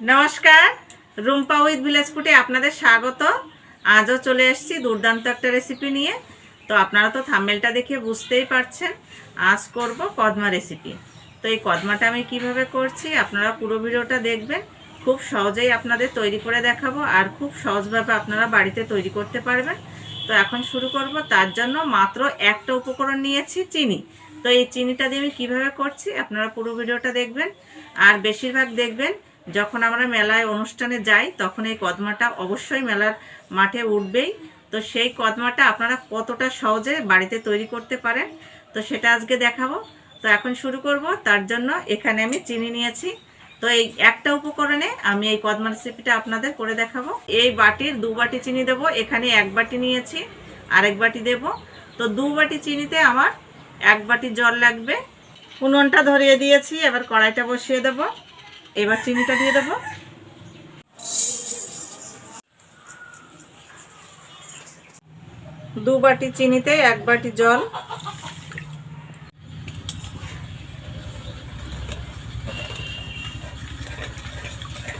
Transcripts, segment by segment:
নমস্কার, Rumpa with village ফুটে আপনাদের স্বাগত। আজও চলে এসেছি দুর্দান্ত একটা রেসিপি নিয়ে। তো আপনারা তো থাম্বেলটা দেখে বুঝতেই পারছেন, আজ করব কদমা রেসিপি তো এই কদমাটা আমি কীভাবে করছি, আপনারা পুরো ভিডিওটা দেখবেন। খুব সহজেই আপনাদের তৈরি করে দেখাবো আর খুব সহজভাবে আপনারা বাড়িতে তৈরি করতে পারবেন। তো এখন শুরু করব, তার জন্য মাত্র একটা উপকরণ নিয়েছি, চিনি। তো এই চিনিটা দিয়ে আমি কীভাবে করছি, আপনারা পুরো ভিডিওটা দেখবেন। আর বেশিরভাগ দেখবেন যখন আমরা মেলায় অনুষ্ঠানে যাই, তখন এই কদমাটা অবশ্যই মেলার মাঠে উঠবেই। তো সেই কদমাটা আপনারা কতটা সহজে বাড়িতে তৈরি করতে পারেন, তো সেটা আজকে দেখাবো। তো এখন শুরু করব, তার জন্য এখানে আমি চিনি নিয়েছি। তো এই একটা উপকরণে আমি এই কদমা রেসিপিটা আপনাদের করে দেখাবো। এই বাটির দু বাটি চিনি দেব, এখানে এক বাটি নিয়েছি, আরেক বাটি দেব। তো দু বাটি চিনিতে আমার এক বাটি জল লাগবে। উনুনটা ধরিয়ে দিয়েছি, এবার কড়াইটা বসিয়ে দেব। এবার চিনিটা দিয়ে দেবো। দু বাটি চিনিতে এক বাটি জল।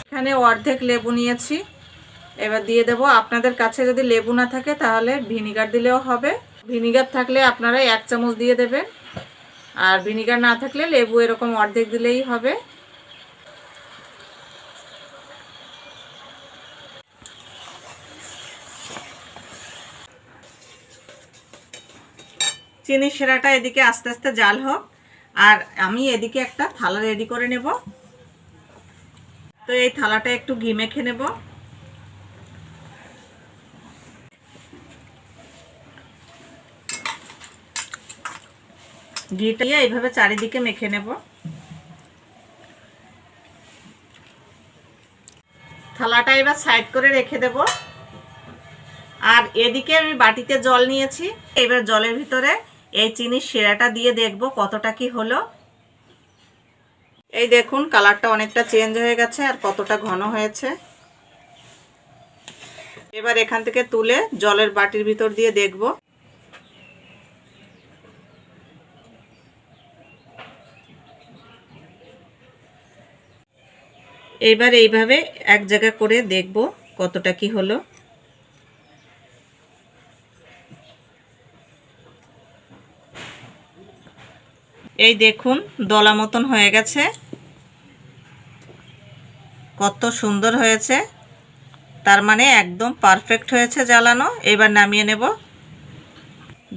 এখানে অর্ধেক লেবু নিয়েছি। এবার দিয়ে দেব। আপনাদের কাছে যদি লেবু না থাকে তাহলে ভিনিগার দিলেও হবে। ভিনিগার থাকলে আপনারা এক চামচ দিয়ে দেবেন। আর ভিনিগার না থাকলে লেবু এরকম অর্ধেক দিলেই হবে। চিনি সেরাটা এদিকে আস্তে আস্তে জাল হোক। আর আমি এদিকে একটা থালা রেডি করে নেব। তো এই থালাটা একটু ঘি মেখে নেব। ঘিটা এইভাবে চারিদিকে মেখে নেব। থালাটা এবার সাইড করে রেখে দেব। আর এদিকে আমি বাটিতে জল নিয়েছি। এবার জলের ভিতরে এই চিনির সেরাটা দিয়ে দেখব কতটা কি হলো। এই দেখুন, কালারটা অনেকটা চেঞ্জ হয়ে গেছে আর কতটা ঘন হয়েছে। এবার এখান থেকে তুলে জলের বাটির ভিতর দিয়ে দেখব। এইবার এইভাবে এক জায়গা করে দেখব কতটা কি হলো। এই দেখুন, দলা মতন হয়ে গেছে। কত সুন্দর হয়েছে। তার মানে একদম পারফেক্ট হয়েছে জ্বালানো। এবার নামিয়ে নেব।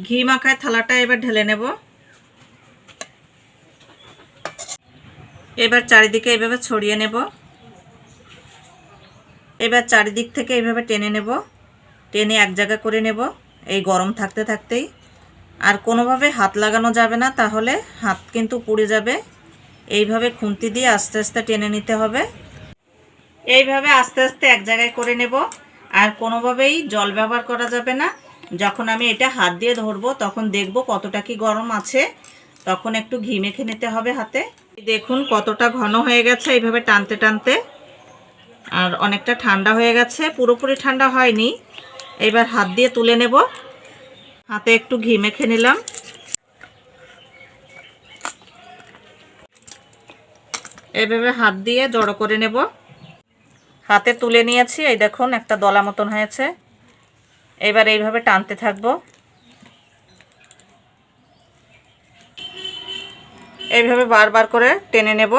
ঘি মাখায় থালাটা এবার ঢেলে নেব। এবার চারিদিকে এভাবে ছড়িয়ে নেব। এবার চারিদিক থেকে এইভাবে টেনে নেব। টেনে এক জায়গা করে নেব। এই গরম থাকতে থাকতেই। আর কোনোভাবে হাত লাগানো যাবে না, তাহলে হাত কিন্তু পুড়ে যাবে। এইভাবে খুন্তি দিয়ে আস্তে আস্তে টেনে নিতে হবে। এইভাবে আস্তে আস্তে এক জায়গায় করে নেব। আর কোনোভাবেই জল ব্যবহার করা যাবে না। যখন আমি এটা হাত দিয়ে ধরবো, তখন দেখব কতটা কি গরম আছে। তখন একটু ঘি মেখে নিতে হবে হাতে। দেখুন কতটা ঘন হয়ে গেছে এইভাবে টানতে টানতে। আর অনেকটা ঠান্ডা হয়ে গেছে। পুরোপুরি ঠান্ডা হয়নি। এবার হাত দিয়ে তুলে নেব। হাতে একটু ঘি মেখে নিলাম। এভাবে হাত দিয়ে জড়ো করে নেব। হাতে তুলে নিয়েছি, এই দেখুন, একটা দলা মতন হয়েছে। এবার এইভাবে টানতে থাকব। এইভাবে বারবার করে টেনে নেব।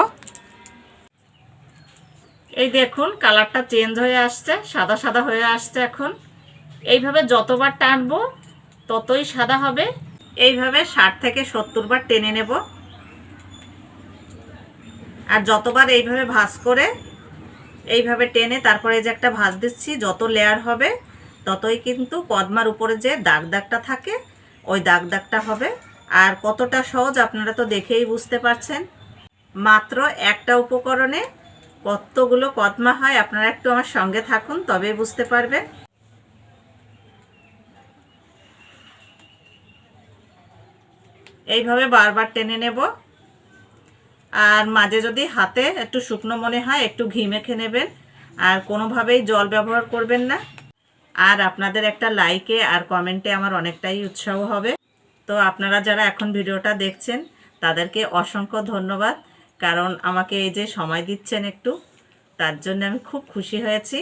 এই দেখুন, কালারটা চেঞ্জ হয়ে আসছে, সাদা সাদা হয়ে আসছে এখন। এইভাবে যতবার টানবো ততই সাদা হবে। এইভাবে ষাট থেকে সত্তর বার টেনে নেব। আর যতবার এইভাবে ভাঁজ করে এইভাবে টেনে তারপরে যে একটা ভাঁজ দিচ্ছি, যত লেয়ার হবে, ততই কিন্তু কদমার উপরে যে দাগ দাগটা থাকে, ওই দাগ দাগটা হবে। আর কতটা সহজ আপনারা তো দেখেই বুঝতে পারছেন। মাত্র একটা উপকরণে কতগুলো কদমা হয়, আপনারা একটু আমার সঙ্গে থাকুন, তবেই বুঝতে পারবেন। এইভাবে বারবার টেনে নেব। আর মাঝে যদি হাতে একটু শুকনো মনে হয়, একটু ঘি মেখে নেবেন। আর কোনোভাবেই জল ব্যবহার করবেন না। আর আপনাদের একটা লাইকে আর কমেন্টে আমার অনেকটাই উৎসাহ হবে। তো আপনারা যারা এখন ভিডিওটা দেখছেন, তাদেরকে অসংখ্য ধন্যবাদ। কারণ আমাকে এই যে সময় দিচ্ছেন একটু, তার জন্য আমি খুব খুশি হয়েছি।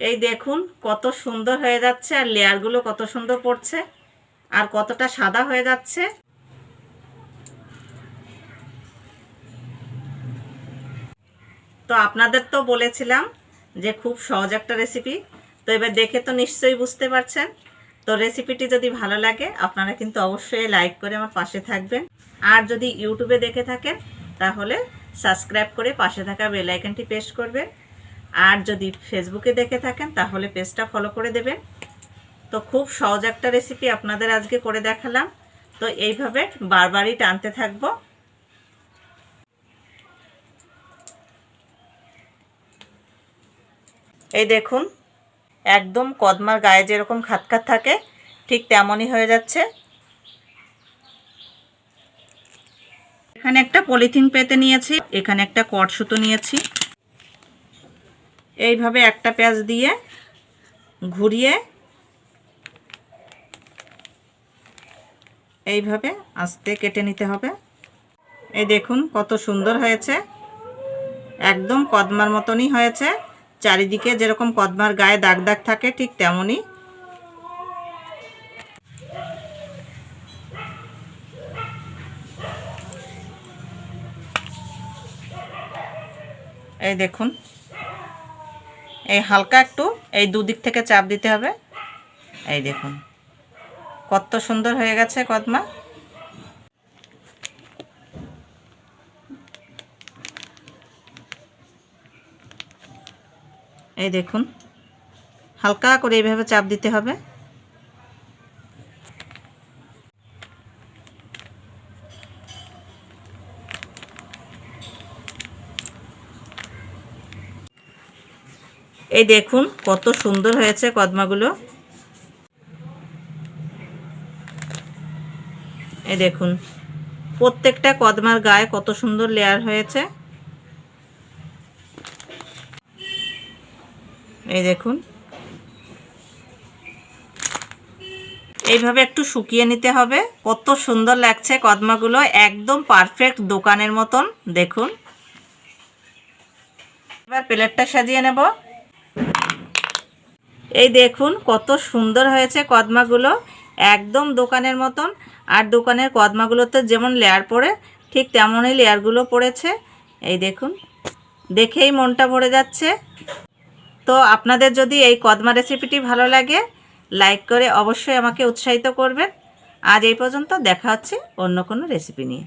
এই দেখুন, কত সুন্দর হয়ে যাচ্ছে আর লেয়ারগুলো কত সুন্দর পড়ছে। আর কতটা সাদা হয়ে যাচ্ছে? তো আপনাদের তো বলেছিলাম যে খুব সহজ একটা রেসিপি তো এবার দেখে তো নিশ্চয়ই বুঝতে পারছেন। তো রেসিপিটি যদি ভালো লাগে, আপনারা কিন্তু অবশ্যই লাইক করে আমার পাশে থাকবেন। আর যদি ইউটিউবে দেখে থাকেন, তাহলে সাবস্ক্রাইব করে পাশে থাকা বেল প্রেস করবেন। আর যদি ফেসবুকে দেখে থাকেন, তাহলে পেজটা ফলো করে দেবেন। তো খুব সহজ একটা রেসিপি আপনাদের আজকে করে দেখালাম। তো এইভাবে বারবারই টানতে থাকব। এই দেখুন, একদম কদমার গায়ে যেরকম খাতখাত থাকে, ঠিক তেমনই হয়ে যাচ্ছে। এখানে একটা পলিথিন পেতে নিয়েছি, এখানে একটা কট সুতো নিয়েছি। এইভাবে একটা পেঁয়াজ দিয়ে ঘুরিয়ে এইভাবে আস্তে কেটে নিতে হবে। এই দেখুন কত সুন্দর হয়েছে। একদম কদমার মতনই হয়েছে। চারিদিকে যেরকম কদমার গায়ে দাগ দাগ থাকে, ঠিক তেমনই। এই দেখুন। এই হালকা একটু এই দুদিক থেকে চাপ দিতে হবে। এই দেখুন। কত সুন্দর হয়ে গেছে কদমা। এই দেখুন, হালকা করে এইভাবে চাপ দিতে হবে। এই দেখুন, কত সুন্দর হয়েছে কদমাগুলো। দেখুন, প্রত্যেকটা কদমার গায়ে কত সুন্দর লেয়ার হয়েছে। এই দেখুন, এইভাবে একটু শুকিয়ে নিতে হবে। কত সুন্দর লাগছে কদমাগুলো, একদম পারফেক্ট দোকানের মতন, দেখুন। এবার প্লেটটা সাজিয়ে নেব। এই দেখুন, কত সুন্দর হয়েছে কদমাগুলো, একদম দোকানের মতন। আর দোকানের কদমাগুলোতে যেমন লেয়ার পড়ে, ঠিক তেমনই লেয়ারগুলো পড়েছে। এই দেখুন, দেখেই মনটা ভরে যাচ্ছে। তো আপনাদের যদি এই কদমা রেসিপিটি ভালো লাগে লাইক করে অবশ্যই আমাকে উৎসাহিত করবেন। আজ এই পর্যন্ত দেখা হচ্ছে অন্য কোনো রেসিপি নিয়ে।